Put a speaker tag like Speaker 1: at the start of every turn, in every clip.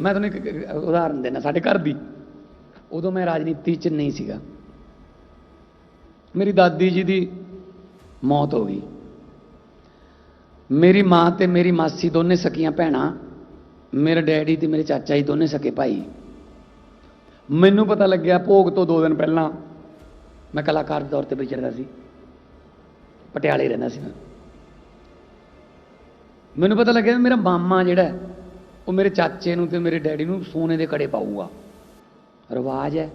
Speaker 1: ਮੈਂ ਤੁਹਾਨੂੰ ਇੱਕ ਉਦਾਹਰਨ ਦੇਣਾ ਸਾਡੇ ਘਰ ਦੀ। ਉਦੋਂ ਮੈਂ ਰਾਜਨੀਤੀ 'ਚ ਨਹੀਂ ਸੀਗਾ। ਮੇਰੀ ਦਾਦੀ ਜੀ ਦੀ ਮੌਤ ਹੋ ਗਈ। ਮੇਰੀ ਮਾਂ ਤੇ ਮੇਰੀ ਮਾਸੀ ਦੋਨੇ ਸਕੀਆਂ ਭੈਣਾਂ, ਮੇਰੇ ਡੈਡੀ ਤੇ ਮੇਰੇ ਚਾਚਾ ਜੀ ਦੋਨੇ ਸਕੇ ਭਾਈ। ਮੈਨੂੰ ਪਤਾ ਲੱਗਿਆ ਭੋਗ ਤੋਂ 2 ਦਿਨ ਪਹਿਲਾਂ ਮੈਂ ਕਲਾਕਾਰ ਦੇ ਤੌਰ ਤੇ ਵਿਚਰਦਾ ਸੀ। ਪਟਿਆਲੇ ਰਹਿੰਦਾ ਸੀ ਮੈਂ। ਮੈਨੂੰ ਪਤਾ ਲੱਗਿਆ ਮੇਰਾ ਮਾਮਾ ਜਿਹੜਾ ਉਹ ਮੇਰੇ ਚਾਚੇ ਨੂੰ ਤੇ ਮੇਰੇ ਡੈਡੀ ਨੂੰ ਸੋਨੇ ਦੇ ਕੜੇ ਪਾਊਗਾ। ਰਿਵਾਜ ਹੈ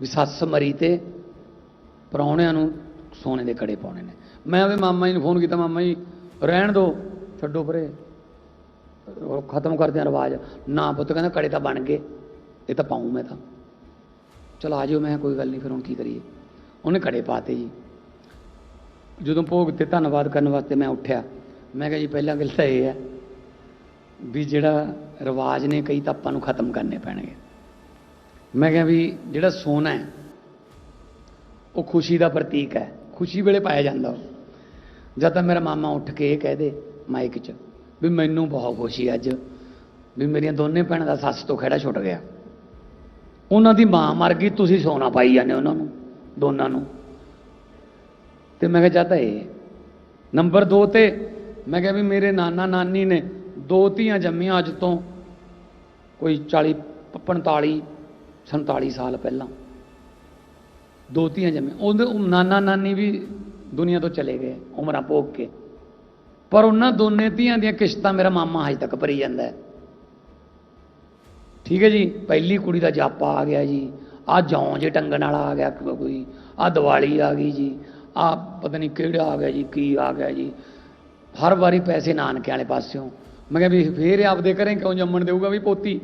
Speaker 1: ਵੀ ਸੱਸ ਮਰੀ ਤੇ ਪ੍ਰਾਹੁਣਿਆਂ ਨੂੰ ਸੋਨੇ ਦੇ ਕੜੇ ਪਾਉਣੇ ਨੇ। ਮੈਂ ਉਹਦੇ ਮਾਮਾ ਜੀ ਨੂੰ ਫੋਨ ਕੀਤਾ, ਮਾਮਾ ਜੀ, ਰਹਿਣ ਦਿਓ ਛੱਡੋ ਪਰੇ। ਉਹ ਖਤਮ ਕਰਦੇ ਆ ਰਿਵਾਜ। ਨਾ ਪੁੱਤ, ਕਹਿੰਦਾ ਕੜੇ ਤਾਂ ਬਣ ਗਏ, ਇਹ ਤਾਂ ਪਾਉਂ ਮੈਂ ਤਾਂ। ਚਲ ਆ ਜਿਓ, ਮੈਂ ਕਿਹਾ ਕੋਈ ਗੱਲ ਨਹੀਂ, ਫਿਰ ਹੁਣ ਕੀ ਕਰੀਏ। ਉਹਨੇ ਕੜੇ ਪਾਤੇ ਜੀ। ਜਦੋਂ ਭੋਗ ਤੇ ਧੰਨਵਾਦ ਕਰਨ ਵਾਸਤੇ ਮੈਂ ਉੱਠਿਆ, ਮੈਂ ਕਿਹਾ ਜੀ, ਪਹਿਲਾਂ ਗੱਲ ਤਾਂ ਇਹ ਹੈ ਵੀ ਜਿਹੜਾ ਰਿਵਾਜ ਨੇ ਕਈ ਤਾਂ ਆਪਾਂ ਨੂੰ ਖਤਮ ਕਰਨੇ ਪੈਣਗੇ। ਮੈਂ ਕਿਹਾ ਵੀ ਜਿਹੜਾ ਸੋਨਾ ਹੈ, ਉਹ ਖੁਸ਼ੀ ਦਾ ਪ੍ਰਤੀਕ ਹੈ। ਖੁਸ਼ੀ ਵੇਲੇ ਪਾਇਆ ਜਾਂਦਾ ਉਹ। ਜਦ ਤਾਂ ਮੇਰਾ ਮਾਮਾ ਉੱਠ ਕੇ ਇਹ ਕਹਿ ਦੇ ਮਾਈਕ 'ਚ ਵੀ ਮੈਨੂੰ ਬਹੁਤ ਖੁਸ਼ੀ ਅੱਜ, ਵੀ ਮੇਰੀਆਂ ਦੋਨੇ ਭੈਣਾਂ ਦਾ ਸੱਸ ਤੋਂ ਖੜਾ ਛੁੱਟ ਗਿਆ। ਉਹਨਾਂ ਦੀ ਮਾਂ ਮਰ ਗਈ, ਤੁਸੀਂ ਸੋਨਾ ਪਾਈ ਜਾਂਦੇ ਉਹਨਾਂ ਨੂੰ, ਦੋਨਾਂ ਨੂੰ। ਤੇ ਮੈਂ ਕਿਹਾ ਜਾਂ ਤਾਂ ਇਹ ਨੰਬਰ 2 ਤੇ ਮੈਂ ਕਿਹਾ ਵੀ ਮੇਰੇ ਨਾਨਾ ਨਾਨੀ ਨੇ ਦੋ ਧੀਆਂ ਜੰਮੀਆਂ ਅੱਜ ਤੋਂ ਕੋਈ 40 45 47 ਸਾਲ ਪਹਿਲਾਂ। ਦੋ ਧੀਆਂ ਜੰਮੀਆਂ। ਉਹਦੇ ਨਾਨਾ ਨਾਨੀ ਵੀ ਦੁਨੀਆ ਤੋਂ ਚਲੇ ਗਏ, ਉਮਰਾਂ ਭੋਗ ਕੇ। ਪਰ ਉਹਨਾਂ ਦੋਨੇ ਧੀਆਂ ਦੀਆਂ ਕਿਸ਼ਤਾਂ ਮੇਰਾ ਮਾਮਾ ਹਜੇ ਤੱਕ ਭਰੀ ਜਾਂਦਾ ਹੈ। ਠੀਕ ਹੈ ਜੀ, ਪਹਿਲੀ ਕੁੜੀ ਦਾ ਜਾਪਾ ਆ ਗਿਆ ਜੀ ਆ ਜੌਂ ਜੇ ਟੰਗਣ ਵਾਲਾ ਆ ਗਿਆ ਕੋਈ ਆ ਦੀਵਾਲੀ ਆ ਗਈ ਜੀ ਆ ਪਤਾ ਨਹੀਂ ਕਿਹੜਾ ਆ ਗਿਆ ਜੀ, ਕੀ ਆ ਗਿਆ ਜੀ। ਹਰ ਵਾਰੀ ਪੈਸੇ ਨਾਨਕੇ ਵਾਲੇ ਪਾਸਿਓਂ। ਮੈਂ ਕਿਹਾ ਵੀ ਫੇਰ ਆਪਦੇ ਘਰੇ ਕਿਉਂ ਜੰਮਣ ਦੇਊਗਾ ਵੀ ਪੋਤੀ?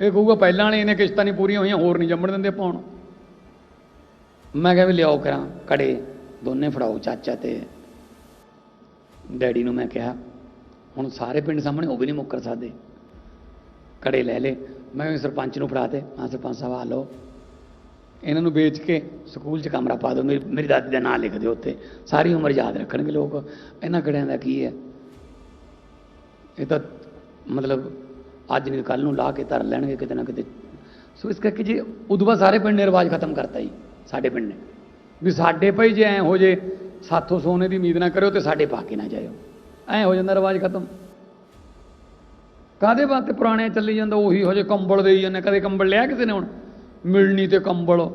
Speaker 1: ਇਹ ਕਹੂਗਾ ਪਹਿਲਾਂ ਵਾਲੇ ਇਹਨੇ ਕਿਸ਼ਤਾਂ ਨਹੀਂ ਪੂਰੀਆਂ ਹੋਈਆਂ, ਹੋਰ ਨਹੀਂ ਜੰਮਣ ਦਿੰਦੇ ਪਾਉਣ। ਮੈਂ ਕਿਹਾ ਵੀ ਲਿਆਓ ਕਰਾਂ, ਕੜੇ, ਦੋਨੇ ਫੜਾਓ ਚਾਚਾ ਤੇ। ਡੈਡੀ ਨੂੰ ਮੈਂ ਕਿਹਾ, ਹੁਣ ਸਾਰੇ ਪਿੰਡ ਸਾਹਮਣੇ ਉਹ ਵੀ ਨਹੀਂ ਮੁੱਕਰ ਸਕਦੇ। ਕੜੇ ਲੈ ਲੇ ਮੈਂ ਕਿਹਾ ਸਰਪੰਚ ਨੂੰ ਫੜਾ ਤੇ ਹਾਂ ਸਰਪੰਚ ਸਾਹਿਬ ਆ ਲਓ। ਇਹਨਾਂ ਨੂੰ ਵੇਚ ਕੇ ਸਕੂਲ 'ਚ ਕਮਰਾ ਪਾ ਦਿਓ, ਮੇਰੀ ਮੇਰੀ ਦਾਦੀ ਦਾ ਨਾਂ ਲਿਖ ਦਿਓ ਉੱਥੇ। ਸਾਰੀ ਉਮਰ ਯਾਦ ਰੱਖਣਗੇ ਲੋਕ। ਇਹਨਾਂ ਕੜਿਆਂ ਦਾ ਕੀ ਹੈ? ਇਹ ਤਾਂ ਮਤਲਬ ਅੱਜ ਨਹੀਂ ਕੱਲ ਨੂੰ ਲਾ ਕੇ ਧਰ ਲੈਣਗੇ ਕਿਤੇ ਨਾ ਕਿਤੇ। ਸੋ ਇਸ ਕਰਕੇ ਜੇ, ਉਦੋਂ ਬਾਅਦ ਸਾਰੇ ਪਿੰਡ ਨੇ ਰਿਵਾਜ ਖਤਮ ਕਰਤਾ ਜੀ, ਸਾਡੇ ਪਿੰਡ ਨੇ। ਵੀ ਸਾਡੇ ਭਾਈ ਜੇ ਐ ਹੋ ਜੇ, ਸਾਥੋਂ ਸੋਨੇ ਦੀ ਉਮੀਦ ਨਾ ਕਰਿਓ ਤੇ ਸਾਡੇ ਪਾ ਕੇ ਨਾ ਜਾਇਓ। ਐ ਹੋ ਜਾਂਦਾ ਰਿਵਾਜ ਖਤਮ। ਕਾਦੇ ਵਾਸਤੇ ਪੁਰਾਣੇ ਚੱਲੀ ਜਾਂਦਾ, ਉਹੀ ਹੋ ਜੇ ਕੰਬਲ ਦੇਈ ਜਾਂਦੇ। ਕਦੇ ਕੰਬਲ ਲਿਆ ਕਿਸੇ ਨੇ ਹੁਣ? ਮਿਲਣੀ ਤੇ ਕੰਬਲ।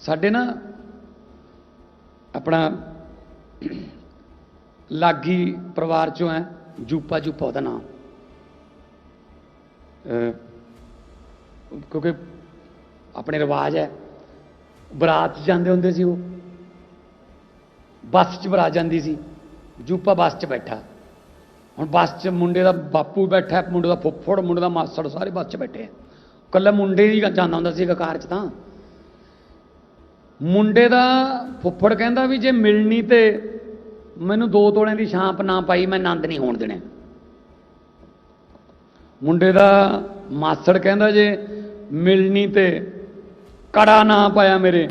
Speaker 1: ਸਾਡੇ ਨਾ ਆਪਣਾ ਲਾਗੀ ਪਰਿਵਾਰ ਚੋਂ ਹੈ, ਜੂਪਾ ਜੂਪਾ ਉਹਦਾ ਨਾਮ। ਕਿਉਂਕਿ ਆਪਣੇ ਰਿਵਾਜ ਹੈ, ਬਰਾਤ 'ਚ ਜਾਂਦੇ ਹੁੰਦੇ ਸੀ ਉਹ। ਬੱਸ 'ਚ ਬਰਾਤ ਜਾਂਦੀ ਸੀ, ਜੂਪਾ ਬੱਸ 'ਚ ਬੈਠਾ। ਹੁਣ ਬੱਸ 'ਚ ਮੁੰਡੇ ਦਾ ਬਾਪੂ ਬੈਠਾ, ਮੁੰਡੇ ਦਾ ਫੁੱਫੜ, ਮੁੰਡੇ ਦਾ ਮਾਸੜ, ਸਾਰੇ ਬੱਸ 'ਚ ਬੈਠੇ ਆ। ਕੱਲਾ ਮੁੰਡੇ ਹੀ ਜਾਂਦਾ ਹੁੰਦਾ ਸੀ ਕਾਰ 'ਚ ਤਾਂ। ਮੁੰਡੇ ਦਾ ਫੁੱਫੜ ਕਹਿੰਦਾ ਵੀ ਜੇ ਮਿਲਣੀ ਤੇ ਮੈਨੂੰ ਦੋ ਤੋਲਿਆਂ ਦੀ ਛਾਂਪ ਨਾ ਪਾਈ, ਮੈਂ ਆਨੰਦ ਨਹੀਂ ਹੋਣ ਦੇਣੇ। ਮੁੰਡੇ ਦਾ ਮਾਸੜ ਕਹਿੰਦਾ ਜੇ ਮਿਲਣੀ ਤੇ ਕੜਾ ਨਾ ਪਾਇਆ ਮੇਰੇ,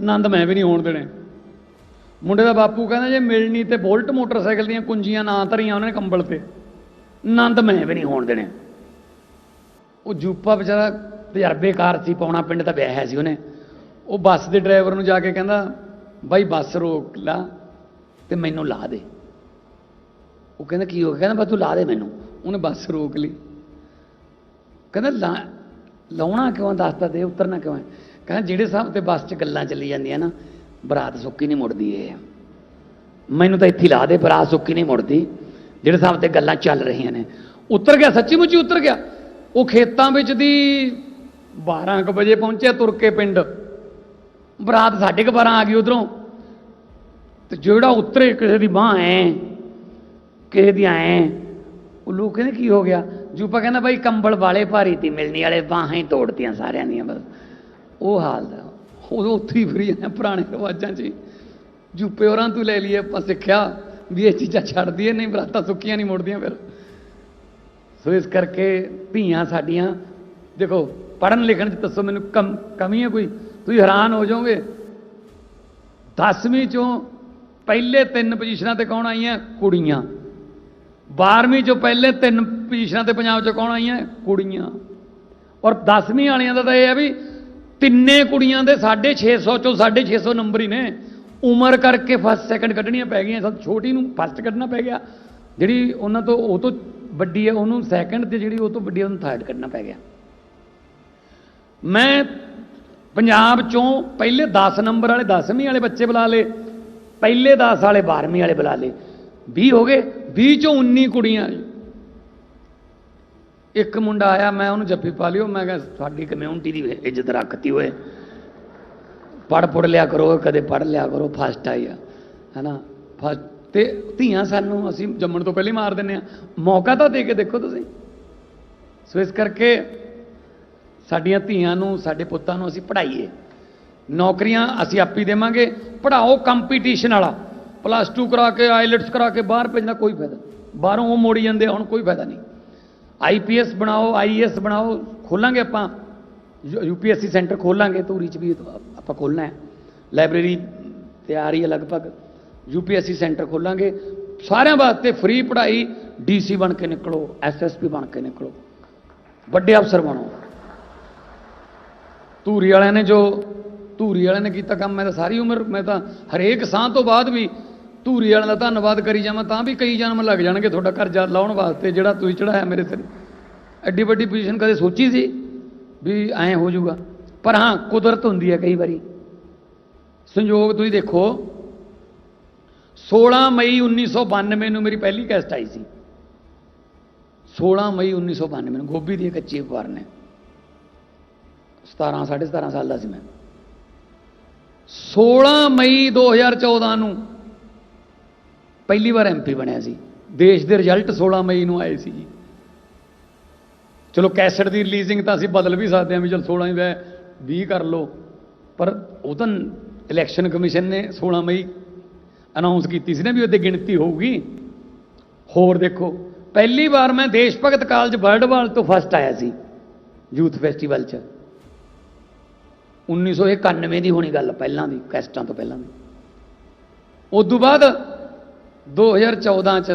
Speaker 1: ਆਨੰਦ ਮੈਂ ਵੀ ਨਹੀਂ ਹੋਣ ਦੇਣੇ। ਮੁੰਡੇ ਦਾ ਬਾਪੂ ਕਹਿੰਦਾ ਜੇ ਮਿਲਣੀ ਤੇ ਬੋਲਟ ਮੋਟਰਸਾਈਕਲ ਦੀਆਂ ਕੁੰਜੀਆਂ ਨਾ ਧਰੀਆਂ ਉਹਨਾਂ ਨੇ ਕੰਬਲ ਤੇ, ਆਨੰਦ ਮੈਂ ਵੀ ਨਹੀਂ ਹੋਣ ਦੇਣੇ। ਉਹ ਜੂਪਾ ਵਿਚਾਰਾ ਤਜਰਬੇਕਾਰ ਸੀ ਪਾਉਣਾ ਪਿੰਡ ਦਾ ਵਿਆਹ ਸੀ ਉਹਨੇ। ਉਹ ਬੱਸ ਦੇ ਡਰਾਈਵਰ ਨੂੰ ਜਾ ਕੇ ਕਹਿੰਦਾ, ਬਾਈ ਬੱਸ ਰੋਕ ਲਾ ਤੇ ਮੈਨੂੰ ਲਾ ਦੇ। ਉਹ ਕਹਿੰਦਾ, ਕੀ ਹੋ ਗਿਆ? ਕਹਿੰਦਾ, ਬਸ ਤੂੰ ਲਾ ਦੇ ਮੈਨੂੰ। ਉਹਨੇ ਬੱਸ ਰੋਕ ਲਈ। ਕਹਿੰਦਾ, ਲਾ- ਲਾਉਣਾ ਕਿਉਂ ਦੱਸਦਾ ਦੇ, ਉਤਰਨਾ ਕਿਉਂ ਹੈ ਕਹਿੰਦਾ, ਜਿਹੜੇ ਹਿਸਾਬ ਤੇ ਬੱਸ 'ਚ ਗੱਲਾਂ ਚੱਲੀ ਜਾਂਦੀਆਂ ਨਾ, ਬਰਾਤ ਸੁੱਕੀ ਨਹੀਂ ਮੁੜਦੀ ਏ ਮੈਨੂੰ ਤਾਂ ਇੱਥੇ ਲਾ ਦੇ, ਬਰਾਤ ਸੁੱਕੀ ਨਹੀਂ ਮੁੜਦੀ। ਜਿਹੜੇ ਹਿਸਾਬ ਤੇ ਗੱਲਾਂ ਚੱਲ ਰਹੀਆਂ ਨੇ। ਉਤਰ ਗਿਆ ਸੱਚੀ ਮੁੱਚੀ ਉਤਰ ਗਿਆ। ਉਹ ਖੇਤਾਂ ਵਿੱਚ ਦੀ 12 ਕੁ ਵਜੇ ਪਹੁੰਚਿਆ ਤੁਰ ਕੇ ਪਿੰਡ। ਬਰਾਤ 12:30 ਆ ਗਈ ਉਧਰੋਂ। ਤੇ ਜਿਹੜਾ ਉਤਰੇ ਕਿਸੇ ਦੀ ਬਾਹ ਐ, ਕਿਸੇ ਦੀ ਐ, ਉਹ ਲੋਕ ਕਹਿੰਦੇ ਕੀ ਹੋ ਗਿਆ? ਜੂਪਾ ਕਹਿੰਦਾ ਬਾਈ ਕੰਬਲ ਵਾਲੇ ਭਾਰੀ ਤੀ, ਮਿਲਣੀ ਵਾਲੇ ਬਾਹਾਂ ਹੀ ਤੋੜਤੀਆਂ ਸਾਰਿਆਂ ਦੀਆਂ ਬਸ। ਉਹ ਹਾਲ ਦਾ। ਉਹ ਉੱਥੇ ਹੀ ਫਰੀ ਜਾਂਦੇ ਪੁਰਾਣੇ ਰਿਵਾਜਾਂ 'ਚ ਹੀ। ਜੂਪੇ ਹੋਰਾਂ ਤੋਂ ਲੈ ਲਈਏ, ਆਪਾਂ ਸਿੱਖਿਆ ਵੀ ਇਹ ਚੀਜ਼ਾਂ ਛੱਡ ਦਈਏ ਨਹੀਂ, ਬਰਾਤਾਂ ਸੁੱਕੀਆਂ ਨਹੀਂ ਮੁੜਦੀਆਂ ਫਿਰ। ਸੋ ਇਸ ਕਰਕੇ ਧੀਆਂ ਸਾਡੀਆਂ, ਦੇਖੋ ਪੜਨ ਲਿਖਣ 'ਚ ਦੱਸੋ ਮੈਨੂੰ ਕਮ, ਕਮੀ ਹੈ ਕੋਈ? ਤੁਸੀਂ ਹੈਰਾਨ ਹੋ ਜਾਓਗੇ। 10ਵੀਂ ਚੋਂ ਪਹਿਲੇ ਤਿੰਨ ਪੋਜੀਸ਼ਨਾਂ ਤੇ ਕੌਣ ਆਈਆਂ? ਕੁੜੀਆਂ। 12ਵੀਂ ਚੋਂ ਪਹਿਲੇ ਤਿੰਨ ਪੋਜੀਸ਼ਨਾਂ ਤੇ ਪੰਜਾਬ ਚ ਕੌਣ ਆਈਆਂ? ਕੁੜੀਆਂ। ਔਰ 10ਵੀਂ ਵਾਲਿਆਂ ਦਾ ਤਾਂ ਇਹ ਹੈ ਵੀ ਤਿੰਨੇ ਕੁੜੀਆਂ ਦੇ 650 ਚੋਂ 650 ਨੰਬਰ ਹੀ ਨੇ। ਉਮਰ ਕਰਕੇ ਫਸਟ ਸੈਕੰਡ ਕੱਢਣੀਆਂ ਪੈ ਗਈਆਂ। ਸਭ ਛੋਟੀ ਨੂੰ ਫਸਟ ਕੱਢਣਾ ਪੈ ਗਿਆ। ਜਿਹੜੀ ਉਹਨਾਂ ਤੋਂ, ਉਹ ਤੋਂ ਵੱਡੀ ਹੈ, ਉਹਨੂੰ ਸੈਕੰਡ ਤੇ ਜਿਹੜੀ ਉਹ ਤੋਂ ਵੱਡੀ ਉਹਨੂੰ ਥਰਡ ਕੱਢਣਾ ਪੈ ਗਿਆ। ਮੈਂ ਪੰਜਾਬ ਚੋਂ ਪਹਿਲੇ 10 ਨੰਬਰ ਵਾਲੇ 10ਵੀਂ ਵਾਲੇ ਬੱਚੇ ਬੁਲਾ ਲਏ। ਪਹਿਲੇ 10 ਵਾਲੇ 12ਵੀਂ ਵਾਲੇ ਬੁਲਾ ਲਏ। 20 ਹੋ ਗਏ 20 ਚੋਂ 19 ਕੁੜੀਆਂ ਇੱਕ ਮੁੰਡਾ ਆਇਆ, ਮੈਂ ਉਹਨੂੰ ਜੱਫੀ ਪਾ ਲਿਓ, ਮੈਂ ਕਿਹਾ, ਸਾਡੀ ਕਮਿਊਨਿਟੀ ਦੀ ਇੱਜ਼ਤ ਰੱਖਤੀ ਹੋਏ ਪੜ ਪੜ ਲਿਆ ਕਰੋ, ਕਦੇ ਪੜ ਲਿਆ ਕਰੋ ਫਸਟ ਆਈ ਆ। ਹੈਨਾ? ਫਸਟ ਤੇ ਧੀਆਂ ਸਾਨੂੰ ਅਸੀਂ ਜੰਮਣ ਤੋਂ ਪਹਿਲਾਂ ਮਾਰ ਦਿੰਨੇ ਆ। ਮੌਕਾ ਤਾਂ ਦੇ ਕੇ ਦੇਖੋ ਤੁਸੀਂ। ਸੋ ਇਸ ਕਰਕੇ ਸਾਡੀਆਂ ਧੀਆਂ ਨੂੰ, ਸਾਡੇ ਪੁੱਤਾਂ ਨੂੰ ਅਸੀਂ ਪੜ੍ਹਾਈਏ। ਨੌਕਰੀਆਂ ਅਸੀਂ ਆਪੀ ਦੇਵਾਂਗੇ। ਪੜ੍ਹਾਓ ਕੰਪੀਟੀਸ਼ਨ ਵਾਲਾ। ਪਲੱਸ 2 ਕਰਾ ਕੇ ਆਈਲਟਸ ਕਰਾ ਕੇ ਬਾਹਰ ਭੇਜਣਾ ਕੋਈ ਫਾਇਦਾ ਬਾਹਰੋਂ ਉਹ ਮੋੜੀ ਜਾਂਦੇ ਆ, ਹੁਣ ਕੋਈ ਫਾਇਦਾ ਨਹੀਂ। ਆਈਪੀਐਸ ਬਣਾਓ ਆਈਏਐਸ ਬਣਾਓ ਖੋਲਾਂਗੇ ਆਪਾਂ। ਯੂਪੀਐਸਸੀ ਸੈਂਟਰ ਖੋਲਾਂਗੇ ਧੂਰੀ ਚ ਵੀ ਆਪਾਂ ਖੋਲਣਾ ਹੈ। ਲਾਇਬ੍ਰੇਰੀ ਤਿਆਰ ਹੀ ਹੈ ਲਗਭਗ। ਯੂਪੀਐਸਸੀ ਸੈਂਟਰ ਖੋਲਾਂਗੇ। ਸਾਰਿਆਂ ਵਾਸਤੇ ਫ੍ਰੀ ਪੜ੍ਹਾਈ ਡੀਸੀ ਬਣ ਕੇ ਨਿਕਲੋ ਐਸਐਸਪੀ ਬਣ ਕੇ ਨਿਕਲੋ। ਵੱਡੇ ਅਫਸਰ ਬਣੋ। ਧੂਰੀ ਵਾਲਿਆਂ ਨੇ ਜੋ ਧੂਰੀ ਵਾਲਿਆਂ ਨੇ ਕੀਤਾ ਕੰਮ, ਮੈਂ ਤਾਂ ਸਾਰੀ ਉਮਰ, ਮੈਂ ਤਾਂ ਹਰੇਕ ਸਾਹ ਤੋਂ ਬਾਅਦ ਵੀ ਧੂਰੀ ਵਾਲਿਆਂ ਦਾ ਧੰਨਵਾਦ ਕਰੀ ਜਾਵਾਂ, ਤਾਂ ਵੀ ਕਈ ਜਨਮ ਲੱਗ ਜਾਣਗੇ ਤੁਹਾਡਾ ਕਰਜ਼ਾ ਲਾਉਣ ਵਾਸਤੇ, ਜਿਹੜਾ ਤੁਸੀਂ ਚੜਾਇਆ ਮੇਰੇ ਸਿਰ। ਐਡੀ ਵੱਡੀ ਪੋਜੀਸ਼ਨ ਕਦੇ ਸੋਚੀ ਸੀ ਵੀ ਐਂ ਹੋ ਜਾਊਗਾ? ਪਰ ਹਾਂ, ਕੁਦਰਤ ਹੁੰਦੀ ਹੈ ਕਈ ਵਾਰੀ। ਸੰਯੋਗ ਤੁਸੀਂ ਦੇਖੋ 16 ਮਈ 1992 ਨੂੰ ਮੇਰੀ ਪਹਿਲੀ ਕੈਸਟ ਆਈ ਸੀ। 16 ਮਈ 1992 ਨੂੰ, ਗੋਭੀ ਦੀ ਕੱਚੀ ਅਖਬਾਰ ਨੇ। 17 17.5 ਸਾਲ ਦਾ ਸੀ ਮੈਂ। 16 ਮਈ 2014 ਨੂੰ ਪਹਿਲੀ ਵਾਰ ਐਮਪੀ ਬਣਿਆ ਸੀ। ਦੇਸ਼ ਦੇ ਰਿਜ਼ਲਟ 16 ਮਈ ਨੂੰ ਆਏ ਸੀ ਜੀ। ਚਲੋ ਕੈਸਟ ਦੀ ਰਿਲੀਜ਼ਿੰਗ ਤਾਂ ਅਸੀਂ ਬਦਲ ਵੀ ਸਕਦੇ ਹਾਂ ਵੀ ਚਲ 16 ਹੀ ਵੈ 20 ਕਰ ਲਓ। ਪਰ ਉਹ ਤਾਂ ਇਲੈਕਸ਼ਨ ਕਮਿਸ਼ਨ ਨੇ 16 ਮਈ ਅਨਾਉਂਸ ਕੀਤੀ ਸੀ ਨਾ ਵੀ ਉਹਦੇ ਗਿਣਤੀ ਹੋਊਗੀ। ਹੋਰ ਦੇਖੋ, ਪਹਿਲੀ ਵਾਰ ਮੈਂ ਦੇਸ਼ ਭਗਤ ਕਾਲਜ ਵਰਲਡਵਾਲ ਤੋਂ ਫਸਟ ਆਇਆ ਸੀ, ਯੂਥ ਫੈਸਟੀਵਲ 'ਚ। 1991 ਦੀ ਹੋਣੀ ਗੱਲ ਪਹਿਲਾਂ ਦੀ, ਕੈਸਟਾਂ ਤੋਂ ਪਹਿਲਾਂ ਦੀ। ਉਸ ਤੋਂ ਬਾਅਦ 2014 'ਚ